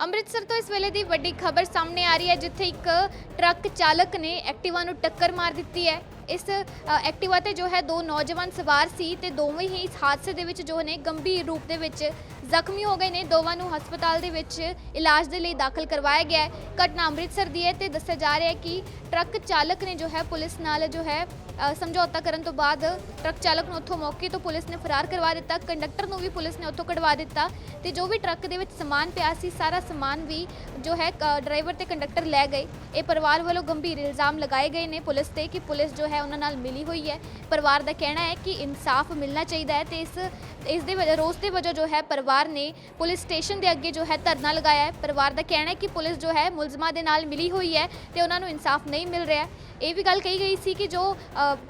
ਅੰਮ੍ਰਿਤਸਰ ਤੋਂ ਇਸ ਵੇਲੇ ਦੀ ਵੱਡੀ ਖਬਰ ਸਾਹਮਣੇ ਆ ਰਹੀ ਹੈ, ਜਿੱਥੇ ਇੱਕ ਟਰੱਕ ਚਾਲਕ ਨੇ ਐਕਟਿਵਾ ਨੂੰ ਟੱਕਰ ਮਾਰ ਦਿੱਤੀ ਹੈ। ਇਸ ਐਕਟਿਵਾ ਤੇ ਜੋ ਹੈ ਦੋ ਨੌਜਵਾਨ ਸਵਾਰ ਸੀ ਤੇ ਦੋਵੇਂ ਹੀ ਇਸ ਹਾਦਸੇ ਦੇ ਵਿੱਚ ਜੋ ਨੇ ਗੰਭੀਰ ਰੂਪ ਦੇ ਵਿੱਚ ਜ਼ਖਮੀ ਹੋ ਗਏ ਨੇ। ਦੋਵਾਂ ਨੂੰ ਹਸਪਤਾਲ ਦੇ ਵਿੱਚ ਇਲਾਜ ਦੇ ਲਈ ਦਾਖਲ ਕਰਵਾਇਆ ਗਿਆ ਹੈ। ਘਟਨਾ ਅੰਮ੍ਰਿਤਸਰ ਦੀ ਹੈ ਤੇ ਦੱਸਿਆ ਜਾ ਰਿਹਾ ਹੈ ਕਿ ਟਰੱਕ ਚਾਲਕ ਨੇ ਜੋ ਹੈ, ਪੁਲਿਸ ਨਾਲ ਜੋ ਹੈ ਸਮਝੌਤਾ ਕਰਨ ਤੋਂ ਬਾਅਦ ਟਰੱਕ ਚਾਲਕ ਨੂੰ ਉੱਥੋਂ ਮੌਕੇ ਤੋਂ ਪੁਲਿਸ ਨੇ ਫਰਾਰ ਕਰਵਾ ਦਿੱਤਾ। ਕੰਡਕਟਰ ਨੂੰ ਵੀ ਪੁਲਿਸ ਨੇ ਉੱਥੋਂ ਕਢਵਾ ਦਿੱਤਾ ਤੇ ਜੋ ਵੀ ਟਰੱਕ ਦੇ ਵਿੱਚ ਸਮਾਨ ਪਿਆ ਸੀ, ਸਾਰਾ ਸਮਾਨ ਵੀ ਜੋ ਹੈ ਡਰਾਈਵਰ ਤੇ ਕੰਡਕਟਰ ਲੈ ਗਏ। ਇਹ ਪਰਿਵਾਰ ਵੱਲੋਂ ਗੰਭੀਰ ਇਲਜ਼ਾਮ ਲਗਾਏ ਗਏ ਨੇ ਪੁਲਿਸ ਤੇ ਕਿ ਪੁਲਿਸ ਜੋ ਹੈ, ਉਹਨਾਂ ਨਾਲ ਮਿਲੀ ਹੋਈ ਹੈ। ਪਰਿਵਾਰ ਦਾ ਕਹਿਣਾ ਹੈ ਕਿ ਇਨਸਾਫ ਮਿਲਣਾ ਚਾਹੀਦਾ ਹੈ ਤੇ ਇਸ ਇਸ ਦੇ ਵਜ੍ਹਾ ਰੋਸ ਦੇ ਵਜੋਂ ਜੋ ਹੈ, ਪਰਿਵਾਰ ਨੇ ਪੁਲਿਸ ਸਟੇਸ਼ਨ ਦੇ ਅੱਗੇ ਜੋ ਹੈ ਧਰਨਾ ਲਗਾਇਆ ਹੈ। ਪਰਿਵਾਰ ਦਾ ਕਹਿਣਾ ਹੈ ਕਿ ਪੁਲਿਸ ਜੋ ਹੈ ਮੁਲਜ਼ਮਾਂ ਦੇ ਨਾਲ ਮਿਲੀ ਹੋਈ ਹੈ ਤੇ ਉਹਨਾਂ ਨੂੰ ਇਨਸਾਫ ਨਹੀਂ ਮਿਲ ਰਿਹਾ ਇਹ ਵੀ ਗੱਲ ਕਹੀ ਗਈ ਸੀ ਕਿ ਜੋ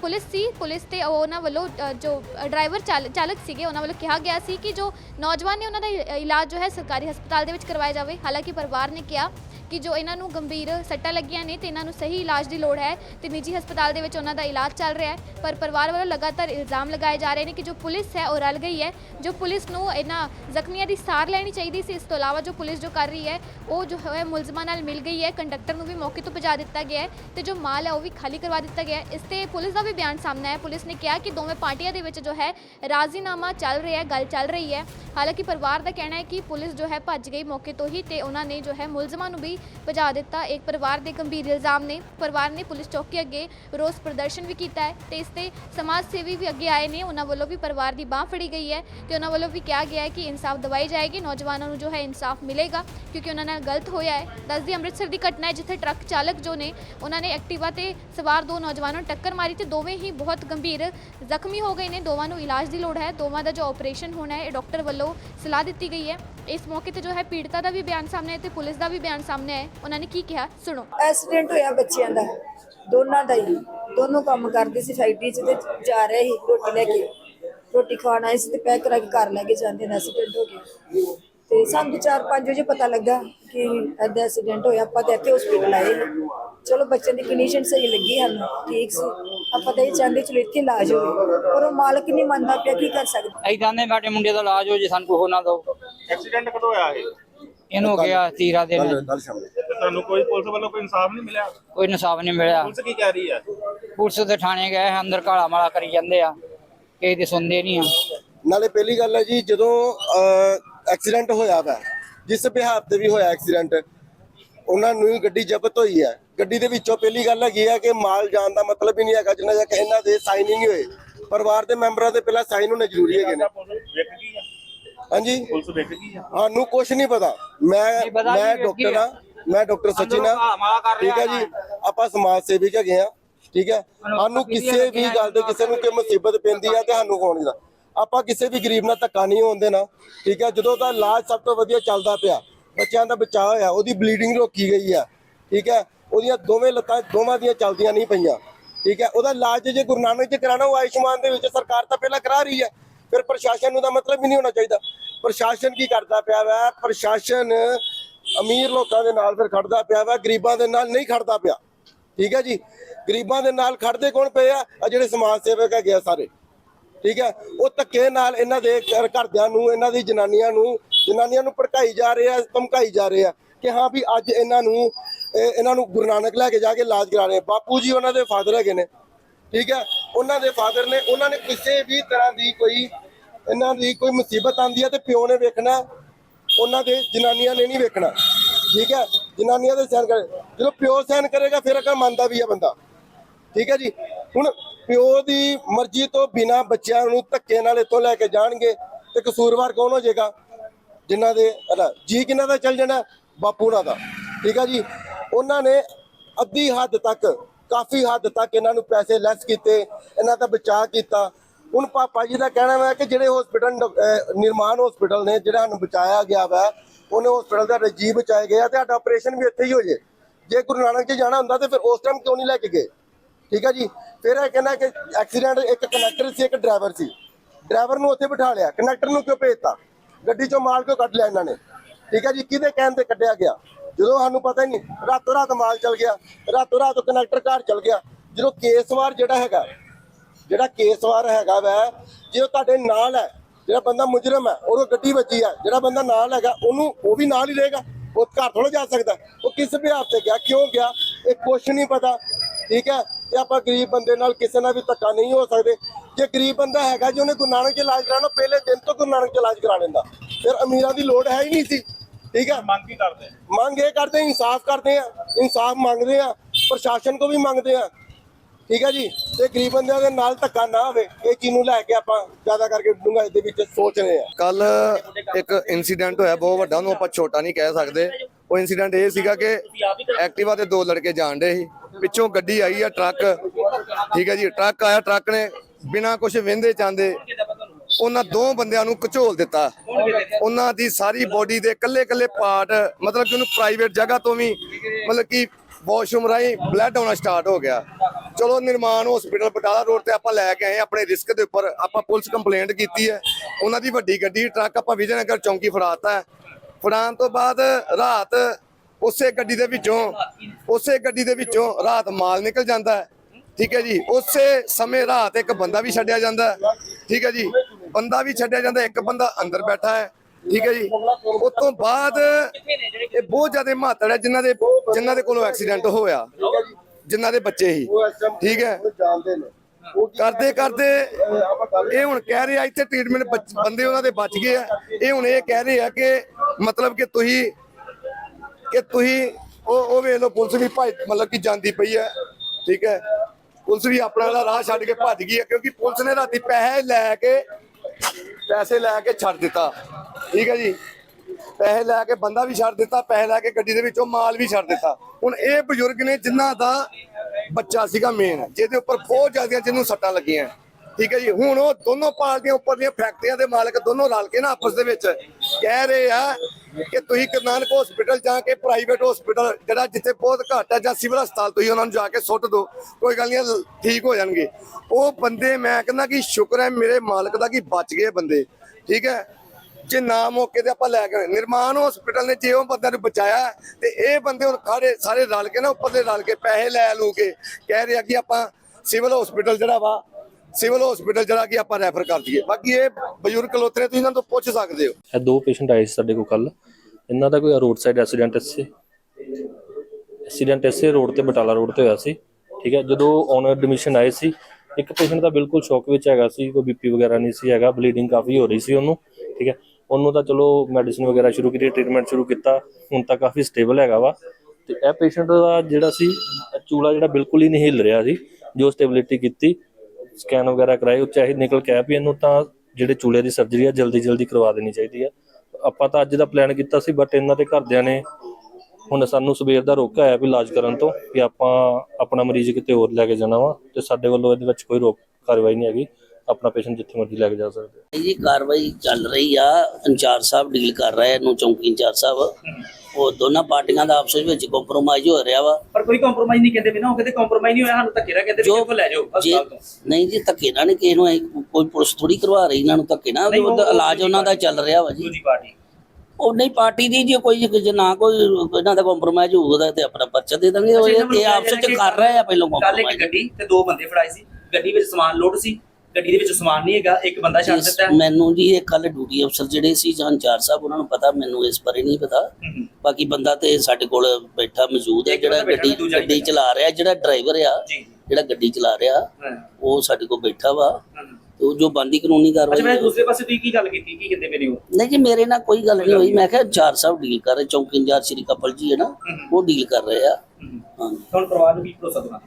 ਪੁਲਿਸ ਸੀ, ਪੁਲਿਸ ਤੇ ਉਹਨਾਂ ਵੱਲੋਂ ਜੋ ਡਰਾਈਵਰ ਚਾਲ- ਚਾਲਕ ਸੀਗੇ, ਉਹਨਾਂ ਵੱਲੋਂ ਕਿਹਾ ਗਿਆ ਸੀ ਕਿ ਜੋ ਨੌਜਵਾਨ ਨੇ ਉਹਨਾਂ ਦਾ ਇਲਾਜ ਜੋ ਹੈ ਸਰਕਾਰੀ ਹਸਪਤਾਲ ਦੇ ਵਿੱਚ ਕਰਵਾਇਆ ਜਾਵੇ। ਹਾਲਾਂਕਿ ਪਰਿਵਾਰ ਨੇ ਕਿਹਾ ਕਿ ਜੋ ਇਹਨਾਂ ਨੂੰ ਗੰਭੀਰ ਸੱਟਾਂ ਲੱਗੀਆਂ ਨੇ ਤੇ ਇਹਨਾਂ ਨੂੰ ਸਹੀ ਇਲਾਜ ਦੀ ਲੋੜ ਹੈ ਤੇ ਨਿੱਜੀ ਹਸਪਤਾਲ ਦੇ ਵਿੱਚ ਉਹਨਾਂ ਦਾ ਇਲਾਜ ਚੱਲ ਰਿਹਾ ਹੈ। ਪਰ ਪਰਿਵਾਰ ਵੱਲੋਂ ਲਗਾਤਾਰ ਇਲਜ਼ਾਮ ਲਗਾਏ ਜਾ ਰਹੇ ਨੇ ਕਿ ਜੋ ਪੁਲਿਸ ਹੈ ਉਹ ਰਲ ਗਈ ਹੈ। ਜੋ ਪੁਲਿਸ ਨੂੰ ਇਹਨਾਂ ਜ਼ਖਮੀਆਂ ਦੀ ਸਾਰ ਲੈਣੀ ਚਾਹੀਦੀ ਸੀ, ਇਸ ਤੋਂ ਇਲਾਵਾ ਜੋ ਪੁਲਿਸ ਜੋ ਕਰ ਰਹੀ ਹੈ, ਉਹ ਜੋ ਹੈ ਮੁਲਜ਼ਮਾਂ ਨਾਲ ਮਿਲ ਗਈ ਹੈ। ਕੰਡਕਟਰ ਨੂੰ ਵੀ ਮੌਕੇ ਤੋਂ ਭਜਾ ਦਿੱਤਾ ਗਿਆ ਹੈ ਤੇ ਜੋ ਮਾਲ ਹੈ ਉਹ ਵੀ ਖਾਲੀ ਕਰਵਾ ਦਿੱਤਾ ਗਿਆ ਹੈ। ਇਸ ਤੇ ਪੁਲਿਸ ਦਾ ਵੀ ਬਿਆਨ ਸਾਹਮਣੇ ਆਇਆ। ਪੁਲਿਸ ਨੇ ਕਿਹਾ ਕਿ ਦੋਵੇਂ ਪਾਰਟੀਆਂ ਦੇ ਵਿੱਚ ਜੋ ਹੈ ਰਾਜ਼ੀਨਾਮਾ ਚੱਲ ਰਿਹਾ ਹੈ, ਗੱਲ ਚੱਲ ਰਹੀ ਹੈ। ਹਾਲਾਂਕਿ ਪਰਿਵਾਰ ਦਾ ਕਹਿਣਾ ਹੈ ਕਿ ਪੁਲਿਸ ਜੋ ਹੈ ਭੱਜ ਗਈ ਮੌਕੇ ਤੋਂ ਹੀ ਤੇ ਉਹਨਾਂ ਨੇ ਜੋ ਹੈ ਮੁਲਜ਼ਮਾਂ ਨੂੰ ਵੀ ਭਜਾ ਦਿੱਤਾ। ਇੱਕ ਪਰਿਵਾਰ ਦੇ ਗੰਭੀਰ ਇਲਜ਼ਾਮ ਨੇ। ਪਰਿਵਾਰ ਨੇ ਪੁਲਿਸ ਚੌਕੀ ਅੱਗੇ ਰੋਸ ਪ੍ਰਦਰਸ਼ਨ ਵੀ ਕੀਤਾ ਹੈ ਤੇ ਇਸ ਤੇ ਸਮਾਜ ਸੇਵੀ ਵੀ ਅੱਗੇ ਆਏ ਨੇ। ਉਹਨਾਂ ਵੱਲੋਂ ਵੀ ਪਰਿਵਾਰ ਦੀ ਬਾਹ ਫੜੀ ਗਈ ਹੈ ਤੇ ਉਹਨਾਂ ਵੱਲੋਂ ਵੀ ਕਿਹਾ ਗਿਆ ਹੈ ਕਿ ਇਨਸਾਫ ਦਿਵਾਈ ਜਾਏਗੀ। ਨੌਜਵਾਨਾਂ ਨੂੰ ਜੋ ਹੈ ਇਨਸਾਫ ਮਿਲੇਗਾ ਕਿਉਂਕਿ ਉਹਨਾਂ ਨਾਲ ਗਲਤ ਹੋਇਆ ਹੈ। ਦੱਸਦੀ ਅੰਮ੍ਰਿਤਸਰ ਦੀ ਘਟਨਾ ਹੈ ਜਿੱਥੇ ਟਰੱਕ ਚਾਲਕ ਜੋ ਨੇ, ਉਹਨਾਂ ਨੇ ਐਕਟਿਵਾ ਤੇ ਸਵਾਰ ਦੋ ਨੌਜਵਾਨਾਂ ਨੂੰ ਟੱਕਰ ਮਾਰੀ ਤੇ ਦੋਵੇਂ ਹੀ ਬਹੁਤ ਗੰਭੀਰ ਜ਼ਖਮੀ ਹੋ ਗਏ ਨੇ। ਦੋਵਾਂ ਨੂੰ ਇਲਾਜ ਦੀ ਲੋੜ ਹੈ। ਦੋਵਾਂ ਦਾ ਜੋ ਆਪਰੇਸ਼ਨ ਹੋਣਾ ਹੈ, ਇਹ ਡਾਕਟਰ ਵੱਲੋਂ ਸਲਾਹ ਦਿੱਤੀ ਗਈ ਹੈ। ਇਸ ਮੌਕੇ ਤੇ ਜੋ ਹੈ ਪੀੜਤਾ ਦਾ ਵੀ ਬਿਆਨ ਸਾਹਮਣੇ ਹੈ ਤੇ ਪੁਲਿਸ ਦਾ ਵੀ ਬਿਆਨ ਸਾਹਮਣੇ ਹੈ ਉਹਨਾਂ ਨੇ ਕੀ ਕਿਹਾ? ਸੁਣੋ। ਐਕਸੀਡੈਂਟ ਹੋਇਆ ਬੱਚਿਆਂ ਦਾ। ਦੋਨਾਂ ਦਾ ਹੀ। ਦੋਨੋਂ ਕੰਮ ਕਰਦੇ ਸੀ ਫੈਕਟਰੀ 'ਚ ਤੇ ਜਾ ਰਹੇ ਸੀ ਰੋਟੀ ਲੈ ਕੇ। ਰੋਟੀ ਖਾਣ ਆਏ ਸੀ ਤੇ ਪੈਕ ਕਰਾ ਕੇ ਘਰ ਲੈ ਕੇ ਜਾਂਦੇ ਨੇ, ਐਕਸੀਡੈਂਟ ਹੋ ਗਿਆ। ਤੇ ਸਾਨੂੰ 4-5 ਵਜੇ ਪਤਾ ਲੱਗਾ ਕਿ ਐਦਾ ਐਕਸੀਡੈਂਟ ਹੋਇਆ। ਆਪਾਂ ਤੇ ਇੱਥੇ ਹਸਪੀਟਲ ਆਏ ਚਲੋ ਬੱਚਿਆਂ ਦੀ ਕੰਡੀਸ਼ਨ ਸਹੀ ਲੱਗੀ ਹਨ ਠੀਕ ਸੀ। ਆਪਾਂ ਤਾਂ ਇਹ ਚਾਹੁੰਦੇ ਚਲੋ ਇੱਥੇ ਇਲਾਜ ਹੋਵੇ ਪਰ ਉਹ ਮਾਲਕ ਨਹੀਂ ਮੰਨਦਾ ਪਿਆ ਕੀ ਕਰ ਸਕਦੇ? ਅਸੀਂ ਚਾਹੁੰਦੇ ਸਾਡੇ ਮੁੰਡੇ ਦਾ ਇਲਾਜ ਹੋ ਜੇ ਸਾਨੂੰ ਕੋਈ ਨਾ ਦਿਓ ਐਕਸੀਡੈਂਟ ਕਦੋਂ ਹੋਇਆ ਇਹ? ਇਹਨੂੰ ਹੋ ਗਿਆ ਤੀਰਾ ਦਿਨ। ਤੇ ਤੁਹਾਨੂੰ ਕੋਈ ਪੁਲਿਸ ਵੱਲੋਂ ਕੋਈ ਇਨਸਾਫ ਨਹੀਂ ਮਿਲਿਆ? ਕੋਈ ਇਨਸਾਫ ਨਹੀਂ ਮਿਲਿਆ। ਪੁਲਿਸ ਕੀ ਕਹਿ ਰਹੀ ਹੈ ਪੁਲਿਸ ਦੇ ਥਾਣੇ ਗਏ ਅੰਦਰ ਕਾਲਾ ਮਾਲਾ ਕਰੀ ਜਾਂਦੇ ਆ। ਕਿਸੇ ਦੀ ਸੁਣਦੇ ਨਹੀਂ ਆ। ਨਾਲੇ ਪਹਿਲੀ ਗੱਲ ਹੈ ਜੀ ਜਦੋਂ ਐਕਸੀਡੈਂਟ ਹੋਇਆ ਵਾ ਜਿਸ ਬਿਹਾਰ ਤੇ ਵੀ ਹੋਇਆ ਐਕਸੀਡੈਂਟ ਉਹਨਾਂ ਨੂੰ ਹੀ ਗੱਡੀ ਜ਼ਬਤ ਹੋਈ ਹੈ। ਗੱਡੀ ਦੇ ਵਿੱਚੋਂ ਪਹਿਲੀ ਗੱਲ ਹੈਗੀ ਹੈ ਕਿ ਮਾਲ ਜਾਣ ਦਾ ਮਤਲਬ ਹੀ ਨਹੀਂ ਹੈਗਾ ਜਿੰਨਾ ਕਿ ਇਹਨਾਂ ਦੇ ਸਾਈਨ ਹੀ ਨਹੀਂ ਹੋਏ। ਪਰਿਵਾਰ ਦੇ ਮੈਂਬਰਾਂ ਦੇ ਪਹਿਲਾਂ ਸਾਈਨ ਹੋਣੇ ਜ਼ਰੂਰੀ ਹੈਗੇ ਨੇ। ਹਾਂਜੀ? ਪੁਲਿਸ ਵਿਕ ਗਈ ਹੈ ਸਾਨੂੰ ਕੁਝ ਨਹੀਂ ਪਤਾ ਮੈਂ ਮੈਂ ਡਾਕਟਰ ਹਾਂ ਮੈਂ ਡਾਕਟਰ ਸਚਿਨ ਰਿਹਾ ਠੀਕ ਹੈ ਜੀ? ਆਪਾਂ ਸਮਾਜ ਸੇਵੀ ਹੈਗੇ ਆ। ਠੀਕ ਹੈ? ਸਾਨੂੰ ਕਿਸੇ ਵੀ ਗੱਲ ਤੇ ਕਿਸੇ ਨੂੰ ਕੋਈ ਮੁਸੀਬਤ ਪੈਂਦੀ ਆ ਤੇ ਸਾਨੂੰ ਦਾ ਆਪਾਂ ਕਿਸੇ ਵੀ ਗਰੀਬ ਨਾਲ ਧੱਕਾ ਨਹੀਂ ਹੋਣ ਦੇਣਾ। ਠੀਕ ਹੈ? ਜਦੋਂ ਦਾ ਇਲਾਜ ਸਭ ਤੋਂ ਵਧੀਆ ਚੱਲਦਾ ਪਿਆ ਬੱਚਿਆਂ ਦਾ ਬਚਾਅ ਹੋਇਆ ਉਹਦੀ ਬਲੀਡਿੰਗ ਰੋਕੀ ਗਈ ਆ। ਠੀਕ ਹੈ? ਉਹਦੀਆਂ ਦੋਵੇਂ ਲੱਤਾਂ, ਦੋਵਾਂ ਦੀਆਂ ਚੱਲਦੀਆਂ ਨਹੀਂ ਪਈਆਂ। ਠੀਕ ਹੈ? ਉਹਦਾ ਇਲਾਜ ਜੇ ਗੁਰੂ ਨਾਨਕ ਚ ਕਰਾਣਾ ਉਹ ਆਯੁਸ਼ਮਾਨ ਦੇ ਵਿੱਚ ਸਰਕਾਰ ਤਾਂ ਪਹਿਲਾਂ ਕਰਾ ਰਹੀ ਹੈ। ਫਿਰ ਪ੍ਰਸ਼ਾਸਨ ਨੂੰ ਦਾ ਮਤਲਬ ਹੀ ਨਹੀਂ ਹੋਣਾ ਚਾਹੀਦਾ। ਪ੍ਰਸ਼ਾਸਨ ਕੀ ਕਰਦਾ ਪਿਆ ਵਾ? ਪ੍ਰਸ਼ਾਸਨ ਅਮੀਰ ਲੋਕਾਂ ਦੇ ਨਾਲ ਫਿਰ ਖੜਦਾ ਪਿਆ ਵਾ, ਗਰੀਬਾਂ ਦੇ ਨਾਲ ਨਹੀਂ ਖੜਦਾ ਪਿਆ। ਠੀਕ ਹੈ ਜੀ? ਗਰੀਬਾਂ ਦੇ ਨਾਲ ਖੜਦੇ ਕੌਣ ਪਏ ਆ? ਆ ਜਿਹੜੇ ਸਮਾਜ ਸੇਵਕ ਹੈਗੇ ਆ ਸਾਰੇ। ਠੀਕ ਹੈ? ਉਹ ਧੱਕੇ ਨਾਲ ਇਹਨਾਂ ਦੇ ਘਰਦਿਆਂ ਨੂੰ, ਇਹਨਾਂ ਦੀ ਜਨਾਨੀਆਂ ਨੂੰ ਜਨਾਨੀਆਂ ਨੂੰ ਭੜਕਾਈ ਜਾ ਰਹੇ ਆ, ਧਮਕਾਈ ਜਾ ਰਹੇ ਆ ਕਿ ਹਾਂ ਵੀ ਅੱਜ ਇਹਨਾਂ ਨੂੰ ਇਹ- ਇਹਨਾਂ ਨੂੰ ਗੁਰੂ ਨਾਨਕ ਲੈ ਕੇ ਜਾ ਕੇ ਇਲਾਜ ਕਰਾ ਰਹੇ ਆ। ਬਾਪੂ ਜੀ ਉਹਨਾਂ ਦੇ ਫਾਦਰ ਹੈਗੇ ਨੇ, ਠੀਕ ਹੈ? ਉਹਨਾਂ ਦੇ ਫਾਦਰ ਨੇ, ਉਹਨਾਂ ਨੇ ਕਿਸੇ ਵੀ ਤਰ੍ਹਾਂ ਦੀ ਕੋਈ, ਇਹਨਾਂ ਦੀ ਕੋਈ ਮੁਸੀਬਤ ਆਂਦੀ ਹੈ ਤੇ ਪਿਓ ਨੇ ਵੇਖਣਾ, ਉਹਨਾਂ ਦੇ ਜਨਾਨੀਆਂ ਨੇ ਨਹੀਂ ਵੇਖਣਾ, ਠੀਕ ਹੈ? ਜਨਾਨੀਆਂ ਦੇ ਸਹਿਨ ਕਰੇ, ਜਦੋਂ ਪਿਓ ਸਹਿਨ ਕਰੇਗਾ, ਫਿਰ ਅਕਲ ਮੰਨਦਾ ਵੀ ਹੈ ਬੰਦਾ, ਠੀਕ ਹੈ ਜੀ? ਹੁਣ ਪਿਓ ਦੀ ਮਰਜ਼ੀ ਤੋਂ ਬਿਨਾ ਬੱਚਿਆਂ ਨੂੰ ਧੱਕੇ ਨਾਲ ਇੱਥੋਂ ਲੈ ਕੇ ਜਾਣਗੇ, ਤੇ ਕਸੂਰਵਾਰ ਕੌਣ ਹੋ ਜਾਏਗਾ? ਜਿਨ੍ਹਾਂ ਦੇ, ਅਲਾ, ਜੀ ਕਿਹਨਾਂ ਦਾ ਚੱਲ ਜਾਣਾ? ਬਾਪੂ ਉਹਨਾਂ ਦਾ, ਠੀਕ ਹੈ ਜੀ? ਉਹਨਾਂ ਨੇ ਅੱਧੀ ਹੱਦ ਤੱਕ, ਕਾਫੀ ਹੱਦ ਤੱਕ ਇਹਨਾਂ ਨੂੰ ਪੈਸੇ ਲੈਸ ਕੀਤੇ, ਇਹਨਾਂ ਦਾ ਬਚਾਅ ਕੀਤਾ। ਹੁਣ ਪਾਪਾ ਜੀ ਦਾ ਕਹਿਣਾ ਹੈ ਕਿ ਜਿਹੜੇ ਹਸਪੀਟਲ ਨਿਰਮਾਣ ਹਸਪੀਟਲ ਨੇ, ਜਿਹੜਾ ਸਾਨੂੰ ਬਚਾਇਆ ਗਿਆ ਵਾ, ਉਹਨੇ ਹਸਪੀਟਲ ਦਾ ਰਜੀਵ ਬਚਾਏ ਗਏ ਆ ਤੇ ਸਾਡਾ ਆਪਰੇਸ਼ਨ ਵੀ ਇੱਥੇ ਹੀ ਹੋ ਜੇ। ਜੇ ਗੁਰੂ ਨਾਨਕ ਜੀ ਜਾਣਾ ਹੁੰਦਾ ਤੇ ਫਿਰ ਉਸ ਟਾਈਮ ਕਿਉਂ ਨਹੀਂ ਲੈ ਕੇ ਗਏ? ਠੀਕ ਹੈ ਜੀ? ਫਿਰ ਇਹ ਕਹਿੰਦਾ ਕਿ ਐਕਸੀਡੈਂਟ ਇੱਕ ਕਨੈਕਟਰ ਸੀ, ਇੱਕ ਡਰਾਈਵਰ ਸੀ। ਡਰਾਈਵਰ ਨੂੰ ਉੱਥੇ ਬਿਠਾ ਲਿਆ। ਕਨੈਕਟਰ ਨੂੰ ਕਿਉਂ ਭੇਜਤਾ? ਗੱਡੀ ਚੋਂ ਮਾਲ ਕਿਉਂ ਕੱਢ ਲਿਆ ਇਹਨਾਂ ਨੇ? ਠੀਕ ਹੈ ਜੀ? ਕਿਹਦੇ ਕਹਿਣ ਤੇ ਕੱਢਿਆ ਗਿਆ? ਜਦੋਂ ਸਾਨੂੰ ਪਤਾ ਹੀ ਨਹੀਂ, ਰਾਤੋਂ ਰਾਤ ਮਾਲ ਚਲ ਗਿਆ, ਰਾਤੋਂ ਰਾਤ ਕਨੈਕਟਰ ਘਰ ਚਲ ਗਿਆ। ਜਦੋਂ ਕੇਸਵਾਰ ਜਿਹੜਾ ਹੈਗਾ, ਜਿਹੜਾ ਕੇਸਵਾਰ ਹੈਗਾ ਵੈ, ਜੇ ਉਹ ਤੁਹਾਡੇ ਨਾਲ ਹੈ, ਜਿਹੜਾ ਬੰਦਾ ਮੁਜਰਮ ਹੈ ਉਹ ਗੱਡੀ ਵੱਜੀ ਹੈ, ਜਿਹੜਾ ਬੰਦਾ ਨਾਲ ਹੈਗਾ, ਉਹਨੂੰ ਉਹ ਵੀ ਨਾਲ ਹੀ ਰਹੇਗਾ ਉਹ ਘਰ ਥੋੜਾ ਜਾ ਸਕਦਾ ਉਹ ਕਿਸ ਵਿਹਾਰ ਤੇ ਗਿਆ, ਕਿਉਂ ਗਿਆ, ਇਹ ਕੁਛ ਨਹੀਂ ਪਤਾ, ਠੀਕ ਹੈ? ਤੇ ਆਪਾਂ ਗਰੀਬ ਬੰਦੇ ਨਾਲ ਕਿਸੇ ਨਾਲ ਵੀ ਧੱਕਾ ਨਹੀਂ ਹੋ ਸਕਦੇ। ਜੇ ਗਰੀਬ ਬੰਦਾ ਹੈਗਾ, ਜੇ ਉਹਨੇ ਗੁਰੂ ਨਾਨਕ ਚ ਇਲਾਜ ਕਰਾਉਣਾ ਪਹਿਲੇ ਦਿਨ ਤੋਂ ਗੁਰੂ ਨਾਨਕ ਚ ਇਲਾਜ ਕਰਾ ਲੈਂਦਾ। ਫਿਰ ਅਮੀਰਾਂ ਦੀ ਲੋੜ ਹੈ ਹੀ ਨਹੀਂ ਸੀ। ਠੀਕ ਹੈ ਮੰਗ ਕੀ ਕਰਦੇ ਮੰਗ ਇਹ ਕਰਦੇ ਇਨਸਾਫ ਕਰਦੇ ਆ ਇਨਸਾਫ ਮੰਗਦੇ ਆ ਪ੍ਰਸ਼ਾਸਨ ਕੋ ਵੀ ਮੰਗਦੇ ਆ। ਠੀਕ ਹੈ ਜੀ? ਤੇ ਗਰੀਬ ਬੰਦਿਆਂ ਦੇ ਨਾਲ ਧੱਕਾ ਨਾ ਹੋਵੇ ਇਹ ਚੀਜ਼ ਨੂੰ ਲੈ ਕੇ ਆਪਾਂ ਜ਼ਿਆਦਾ ਕਰਕੇ ਡੂੰਘਾਈ ਦੇ ਵਿੱਚ ਸੋਚ ਰਹੇ ਆ। ਕੱਲ ਇੱਕ ਇਨਸੀਡੈਂਟ ਹੋਇਆ ਬਹੁਤ ਵੱਡਾ ਉਹਨੂੰ ਆਪਾਂ ਛੋਟਾ ਨਹੀਂ ਕਹਿ ਸਕਦੇ। ਉਹ ਇਨਸੀਡੈਂਟ ਇਹ ਸੀਗਾ ਕਿ ਐਕਟਿਵਾ ਤੇ ਦੋ ਲੜਕੇ ਜਾਣ ਡੇ ਸੀ। ਪਿੱਛੋਂ ਗੱਡੀ ਆਈ ਆ ਟਰੱਕ। ਠੀਕ ਹੈ ਜੀ? ਟਰੱਕ ਆਇਆ ਟਰੱਕ ਨੇ ਬਿਨਾਂ ਕੁਝ ਵਹਿੰਦੇ ਚਾਹੁੰਦੇ ਉਹਨਾਂ ਦੋ ਬੰਦਿਆਂ ਨੂੰ ਘਚੋਲ ਦਿੱਤਾ। ਉਹਨਾਂ ਦੀ ਸਾਰੀ ਬੋਡੀ ਦੇ ਕੱਲੇ ਕੱਲੇ ਪਾਰਟ ਮਤਲਬ ਕਿ ਉਹਨੂੰ ਪ੍ਰਾਈਵੇਟ ਜਗ੍ਹਾ ਤੋਂ ਵੀ, ਮਤਲਬ ਕਿ ਵਾਸ਼ਰੂਮ ਰਾਹੀਂ ਬਲੱਡ ਆਉਣਾ ਸਟਾਰਟ ਹੋ ਗਿਆ। ਚਲੋ ਨਿਰਮਾਨ ਹਸਪੀਟਲ ਬਟਾਲਾ ਰੋਡ ਤੇ ਆਪਾਂ ਲੈ ਕੇ ਆਏ ਆਪਣੇ ਰਿਸਕ ਦੇ ਉੱਪਰ ਆਪਾਂ ਪੁਲਿਸ ਕੰਪਲੇਂਟ ਕੀਤੀ ਹੈ। ਉਹਨਾਂ ਦੀ ਵੱਡੀ ਗੱਡੀ, ਟਰੱਕ ਆਪਾਂ ਵਿਜયਨਗਰ ਚੌਂਕੀ ਫੜਾਤਾ ਫੜਾਉਣ ਤੋਂ ਬਾਅਦ ਰਾਤ ਉਸੇ ਗੱਡੀ ਦੇ ਵਿੱਚੋਂ, ਉਸੇ ਗੱਡੀ ਦੇ ਵਿੱਚੋਂ ਰਾਤ ਮਾਲ ਨਿਕਲ ਜਾਂਦਾ ਹੈ। ਠੀਕ ਹੈ ਜੀ, ਉਸੇ ਸਮੇਂ ਰਾਤ ਇੱਕ ਬੰਦਾ ਵੀ ਛੱਡਿਆ ਜਾਂਦਾ ਠੀਕ ਹੈ ਜੀ ਬੰਦਾ ਵੀ ਛੱਡਿਆ ਜਾਂਦਾ, ਇੱਕ ਬੰਦਾ ਅੰਦਰ ਬੈਠਾ ਹੈ, ਠੀਕ ਹੈ ਜੀ। ਉਸ ਤੋਂ ਬਾਅਦ ਇਹ ਬਹੁਤ ਜ਼ਿਆਦਾ ਮਹੱਤਵ ਹੈ, ਜਿਨ੍ਹਾਂ ਦੇ ਜਿਨ੍ਹਾਂ ਦੇ ਕੋਲੋਂ ਐਕਸੀਡੈਂਟ ਹੋਇਆ, ਜਿਨ੍ਹਾਂ ਦੇ ਬੱਚੇ ਹੀ ਠੀਕ ਹੈ। ਕਰਦੇ ਕਰਦੇ ਇਹ ਹੁਣ ਕਹਿ ਰਹੇ ਆ ਇੱਥੇ ਟ੍ਰੀਟਮੈਂਟ ਬੰਦੇ ਉਹਨਾਂ ਦੇ ਬਚ ਗਏ ਆ। ਇਹ ਹੁਣ ਇਹ ਕਹਿ ਰਹੇ ਆ ਕਿ ਮਤਲਬ ਕਿ ਤੁਸੀਂ ਕਿ ਤੁਸੀਂ ਉਹ ਉਹ ਵੇਖ ਲਓ, ਪੁਲਿਸ ਵੀ ਭੱਜ ਮਤਲਬ ਕਿ ਜਾਂਦੀ ਪਈ ਹੈ, ਠੀਕ ਹੈ। ਪੁਲਿਸ ਵੀ ਆਪਣਾ ਰਾਹ ਛੱਡ ਕੇ ਭੱਜ ਗਈ ਹੈ, ਕਿਉਂਕਿ ਪੁਲਿਸ ਨੇ ਰਾਤੀ ਪੈਸੇ ਲੈ ਕੇ ਪੈਸੇ ਲੈ ਕੇ ਛੱਡ ਦਿੱਤਾ। ਠੀਕ ਹੈ ਜੀ? ਪੈਸੇ ਲੈ ਕੇ ਬੰਦਾ ਵੀ ਛੱਡ ਦਿੱਤਾ, ਪੈਸੇ ਲੈ ਕੇ ਗੱਡੀ ਦੇ ਵਿੱਚੋਂ ਮਾਲ ਵੀ ਛੱਡ ਦਿੱਤਾ। ਹੁਣ ਇਹ ਬਜ਼ੁਰਗ ਨੇ ਜਿਨ੍ਹਾਂ ਦਾ ਬੱਚਾ ਸੀਗਾ ਮੇਨ ਜਿਹਦੇ ਉੱਪਰ ਬਹੁਤ ਜ਼ਿਆਦਾ ਜਿਹਨੂੰ ਸੱਟਾਂ ਲੱਗੀਆਂ। ਠੀਕ ਹੈ ਜੀ ਹੁਣ ਉਹ ਦੋਨੋਂ ਪਾਰਟੀਆਂ ਉੱਪਰ ਦੀਆਂ ਫੈਕਟਰੀਆਂ ਦੇ ਮਾਲਕ ਦੋਨੋਂ ਰਲ ਕੇ ਨਾ ਆਪਸ ਦੇ ਵਿੱਚ ਕਹਿ ਰਹੇ ਆ ਕਿ ਤੁਸੀਂ ਗੁਰੂ ਨਾਨਕ ਹਸਪੀਟਲ ਜਾ ਕੇ ਪ੍ਰਾਈਵੇਟ ਹਸਪੀਟਲ ਜਿਹੜਾ ਜਿੱਥੇ ਬਹੁਤ ਘੱਟ ਹੈ ਜਾਂ ਸਿਵਲ ਹਸਪਤਾਲ ਤੁਸੀਂ ਉਹਨਾਂ ਨੂੰ ਜਾ ਕੇ ਸੁੱਟ ਦਿਓ, ਕੋਈ ਗੱਲ ਨਹੀਂ, ਠੀਕ ਹੋ ਜਾਣਗੇ ਉਹ ਬੰਦੇ ਮੈਂ ਕਹਿੰਦਾ ਕਿ ਸ਼ੁਕਰ ਹੈ ਮੇਰੇ ਮਾਲਕ ਦਾ ਕਿ ਬਚ ਗਏ ਬੰਦੇ, ਠੀਕ ਹੈ ਜੇ ਨਾ ਮੌਕੇ ਤੇ ਆਪਾਂ ਲੈ ਕੇ ਆਏ। ਨਿਰਮਾਣ ਹਸਪੀਟਲ ਨੇ ਜੇ ਉਹ ਬੰਦਿਆਂ ਨੂੰ ਬਚਾਇਆ ਤੇ ਇਹ ਬੰਦੇ ਹੁਣ ਖਾੜੇ ਸਾਰੇ ਰਲ ਕੇ ਨਾ ਉੱਪਰ ਦੇ ਰਲ ਕੇ ਪੈਸੇ ਲੈ ਲੂ ਕੇ ਕਹਿ ਰਹੇ ਆ ਕਿ ਆਪਾਂ ਸਿਵਲ ਹਸਪੀਟਲ ਜਿਹੜਾ ਵਾ ਸਿਵਲ ਹਸਪੀਟਲ ਜਿਹੜਾ ਕਿ ਆਪਾਂ ਰੈਫਰ ਕਰ ਦਈਏ। ਬਾਕੀ ਇਹ ਬਜ਼ੁਰਗ ਕਲੋਤਰੇ ਤੁਸੀਂ ਇਹਨਾਂ ਤੋਂ ਪੁੱਛ ਸਕਦੇ ਹੋ। ਇਹ ਦੋ ਪੇਸ਼ੈਂਟ ਆਏ ਸੀ ਸਾਡੇ ਕੋਲ ਕੱਲ ਇਹਨਾਂ ਦਾ ਕੋਈ ਰੋਡ ਸਾਈਡ ਐਕਸੀਡੈਂਟ ਇਸੇ ਐਕਸੀਡੈਂਟ ਇਸੇ ਰੋਡ ਤੇ ਬਟਾਲਾ ਰੋਡ ਤੇ ਹੋਇਆ ਸੀ। ਠੀਕ ਹੈ, ਜਦੋਂ ਔਨ ਐਡਮਿਸ਼ਨ ਆਏ ਸੀ, ਇੱਕ ਪੇਸ਼ੈਂਟ ਤਾਂ ਬਿਲਕੁਲ ਸ਼ੌਕ ਵਿੱਚ ਹੈਗਾ ਸੀ, ਕੋਈ ਬੀਪੀ ਵਗੈਰਾ ਨਹੀਂ ਸੀ ਹੈਗਾ ਬਲੀਡਿੰਗ ਕਾਫੀ ਹੋ ਰਹੀ ਸੀ ਉਹਨੂੰ। ਠੀਕ ਹੈ, ਉਹਨੂੰ ਤਾਂ ਚਲੋ ਮੈਡੀਸਿਨ ਵਗੈਰਾ ਸ਼ੁਰੂ ਕੀਤੀ ਟ੍ਰੀਟਮੈਂਟ ਸ਼ੁਰੂ ਕੀਤਾ, ਹੁਣ ਤਾਂ ਕਾਫੀ ਸਟੇਬਲ ਹੈਗਾ ਵਾ। ਤੇ ਇਹ ਪੇਸ਼ੈਂਟ ਦਾ ਜਿਹੜਾ ਸੀ ਚੂਲਾ ਜਿਹੜਾ ਬਿਲਕੁਲ ਹੀ ਨਹੀਂ ਹਿੱਲ ਰਿਹਾ ਸੀ, ਜੋ ਸਟੇਬਿਲਿਟੀ ਕੀਤੀ। ਸਕੈਨ ਵਗੈਰਾ ਕਰਾਏ ਉਹ ਚਾਹੇ ਨਿਕਲ ਕੇ ਆਇਆ ਵੀ ਇਹਨੂੰ ਤਾਂ ਜਿਹੜੇ ਚੂਲੇ ਦੀ ਸਰਜਰੀ ਆ, ਜਲਦੀ ਜਲਦੀ ਕਰਵਾ ਦੇਣੀ ਚਾਹੀਦੀ ਆ। ਆਪਾਂ ਤਾਂ ਅੱਜ ਦਾ ਪਲਾਨ ਕੀਤਾ ਸੀ ਬਟ ਇਹਨਾਂ ਦੇ ਘਰਦਿਆਂ ਨੇ ਹੁਣ ਸਾਨੂੰ ਸਵੇਰ ਦਾ ਰੋਕਾ ਆਇਆ ਵੀ ਇਲਾਜ ਕਰਨ ਤੋਂ ਕਿ ਆਪਾਂ ਆਪਣਾ ਮਰੀਜ਼ ਕਿਤੇ ਹੋਰ ਲੈ ਕੇ ਜਾਣਾ ਵਾ, ਤੇ ਸਾਡੇ ਵੱਲੋਂ ਇਹਦੇ ਵਿੱਚ ਕੋਈ ਰੋਕ ਕਾਰਵਾਈ ਨਹੀਂ ਹੈਗੀ। ਆਪਣਾ ਪੇਸ਼ੈਂਟ ਜਿੱਥੇ ਮਰਜ਼ੀ ਲੈ ਕੇ ਜਾ ਸਕਦੇ ਆ। ਇਹ ਕਾਰਵਾਈ ਚੱਲ ਰਹੀ ਆ। ਇੰਚਾਰਜ ਸਾਹਿਬ ਡੀਲ ਕਰ ਰਹੇ ਇਹਨੂੰ ਚੌਂਕੀ ਇੰਚਾਰਜ ਸਾਹਿਬ। ਉਹ ਦੋਨਾਂ ਪਾਰਟੀਆਂ ਦਾ ਆਪਸ ਵਿੱਚ ਕੰਪਰੋਮਾਈਜ਼ ਹੋ ਰਿਹਾ ਵਾ। ਪਰ ਕੋਈ ਕੰਪਰੋਮਾਈਜ਼ ਨਹੀਂ ਕਹਿੰਦੇ ਬਿਨਾ ਉਹ ਕਹਿੰਦੇ ਕੰਪਰੋਮਾਈਜ਼ ਨਹੀਂ ਹੋਇਆ ਸਾਨੂੰ ਧੱਕੇ ਨਾਲ ਕਹਿੰਦੇ ਵੀ ਜੋ- ਕਿਉਂ ਲੈ ਜਾਓ ਜੇ ਹਸਪਤਾਲ ਤੋਂ। ਨਹੀਂ ਜੀ ਧੱਕੇ ਨਾਲ ਨਹੀਂ ਕਿਸੇ ਨੂੰ ਇਹ ਕੋਈ ਪੁਲਿਸ ਥੋੜੀ ਕਰਵਾ ਰਹੀ ਇਹਨਾਂ ਨੂੰ ਧੱਕੇ ਨਾਲ ਉਹਦਾ ਇਲਾਜ ਉਹਨਾਂ ਦਾ ਚੱਲ ਰਿਹਾ ਵਾ ਜੀ। ਦੂਜੀ ਪਾਰਟੀ। ਉਹ ਨਹੀਂ ਪਾਰਟੀ ਦੀ ਜੇ ਕੋਈ ਜੇ ਨਾ ਕੋਈ ਇਹਨਾਂ ਦਾ ਕੰਪਰੋਮਾਈਜ਼ ਹੋਊਗਾ ਤੇ ਆਪਣਾ ਪਰਚਾ ਦੇ ਇਹਨਾਂ ਇਹ ਆਪਸ ਵਿੱਚ ਕਰ ਰਹੇ ਆ ਪਹਿਲਾਂ ਕੱਲ ਇੱਕ ਕੰਪਰੋਮਾਈਜ਼ ਗੱਡੀ ਤੇ ਦੋ ਬੰਦੇ ਫੜਾਏ ਸੀ। ਗੱਡੀ ਵਿੱਚ ਸਮਾਨ ਲੋਡ ਸੀ। ਗੱਡੀ ਦੇ ਵਿੱਚ ਸਮਾਨ ਨਹੀਂ ਹੈਗਾ ਇੱਕ ਬੰਦਾ ਛੱਡ ਦਿੱਤਾ ਹੈ। ਮੈਨੂੰ ਜੀ ਇਹ ਕੱਲ ਡਿਊਟੀ ਅਫਸਰ ਜਿਹੜੇ ਸੀ ਜਾਂ ਇੰਚਾਰਜ ਸਾਹਿਬ ਉਹਨਾਂ ਨੂੰ ਪਤਾ ਮੈਨੂੰ ਇਸ ਬਾਰੇ ਨਹੀਂ ਪਤਾ। ਬਾਕੀ ਬੰਦਾ ਤੇ ਸਾਡੇ ਕੋਲ ਬੈਠਾ ਮੌਜੂਦ ਹੈ ਇੱਕ ਜਿਹੜਾ ਬੰਦਾ ਬੈਠਾ, ਗੱਡੀ ਦੂਜਾ ਗੱਡੀ ਚਲਾ ਰਿਹਾ ਜਿਹੜਾ ਡਰਾਈਵਰ ਆ ਜੀ ਜਿਹੜਾ ਗੱਡੀ ਚਲਾ ਰਿਹਾ ਹਾਂ, ਉਹ ਸਾਡੇ ਕੋਲ ਬੈਠਾ ਵਾ। ਹਾਂ। ਤੇ ਉਹ ਜੋ ਬੰਦੀ ਕਾਨੂੰਨੀ ਅੱਛਾ ਕਾਰਵਾਈ ਮੈਂ ਹੈ- ਦੂਸਰੇ ਪਾਸੇ ਤੁਸੀਂ ਕੀ ਗੱਲ ਕੀਤੀ? ਕੀ ਕਹਿੰਦੇ ਮੇਰੇ ਉਹ? ਨਹੀਂ ਜੀ ਮੇਰੇ ਨਾਲ ਕੋਈ ਗੱਲ ਨਹੀਂ ਹੋਈ। ਮੈਂ ਕਿਹਾ ਚਾਰ ਸਾਹਿਬ ਡੀਲ ਕਰ ਰਹੇ ਚੌਂਕੀ ਇੰਚਾਰਜ ਸ਼੍ਰੀ ਕਪਲ ਜੀ ਹੈ ਨਾ ਉਹ ਡੀਲ ਕਰ ਰਹੇ ਆ। ਹਾਂ ਹੁਣ ਪਰਿਵਾਰ ਨੂੰ ਕੀ ਭਰੋਸਾ ਦੇਣਾ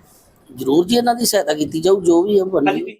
ਜ਼ਰੂਰ ਜੀ ਇਹਨਾਂ ਦੀ ਸਹਾਇਤਾ ਕੀਤੀ ਜਾਊ ਜੋ ਵੀ ਹੈ ਬਣਨੀ ਹਾਂਜੀ।